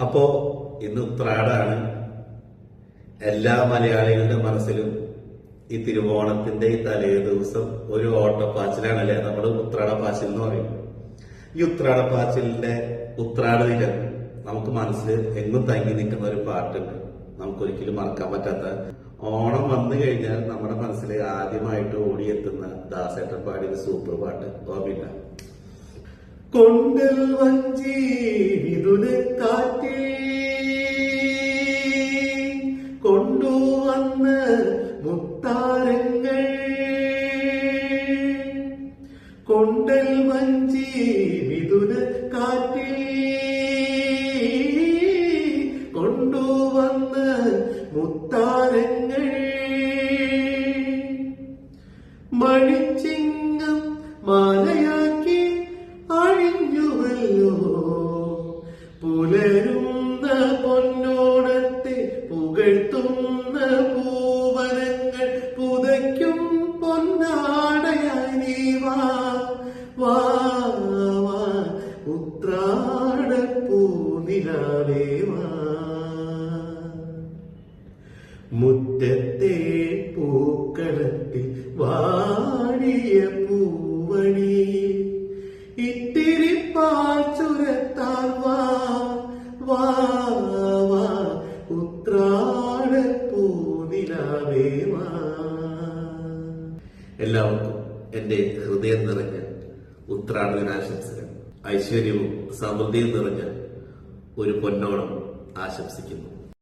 അപ്പോ ഇന്ന് ഉത്രാടാണ്. എല്ലാ മലയാളികളുടെ മനസ്സിലും ഈ തിരുവോണത്തിന്റെ ഈ തലേ ദിവസം ഒരു ഓട്ടപ്പാച്ചിലാണല്ലേ? നമ്മൾ ഉത്രാടപ്പാച്ചിൽ എന്ന് പറയും. ഈ ഉത്രാടപ്പാച്ചിലിന്റെ ഉത്രാട ദിനം നമുക്ക് മനസ്സിൽ എങ്ങും തങ്ങി നിൽക്കുന്ന ഒരു പാട്ടുണ്ട്. നമുക്കൊരിക്കലും മറക്കാൻ പറ്റാത്ത. ഓണം വന്നു കഴിഞ്ഞാൽ നമ്മുടെ മനസ്സിൽ ആദ്യമായിട്ട് ഓടിയെത്തുന്ന ദാസേട്ടൻ പാടിയ സൂപ്പർ പാട്ട്. ഓർമ്മയില്ല. കൊണ്ടൽ കൊണ്ടൽ വഞ്ചി മിഥുന കാറ്റിൽ കൊണ്ടുവന്ന മുത്താരങ്ങൾ. മണിച്ചിങ്ങം മാലയാക്കി അഴിഞ്ഞുവല്ലോ. പുലരുന്ന പൊന്നോണത്തെ പുകഴ്ത്തുന്ന പൂവനങ്ങൾ പൂനിലാവേ വാ മുറ്റത്തെ പൂക്കളത്തിൽ വാടിയ പൂവണി ഇത്തിരി പാൽ ചുരത്താൽ വാ വാ വാ ഉത്രാട എല്ലാവർക്കും എന്റെ ഹൃദയം നിറഞ്ഞ ഉത്രാട ദിനാശംസകൾ ഐശ്വര്യവും സമൃദ്ധിയും നിറഞ്ഞ ഒരു പൊന്നോണം ആശംസിക്കുന്നു.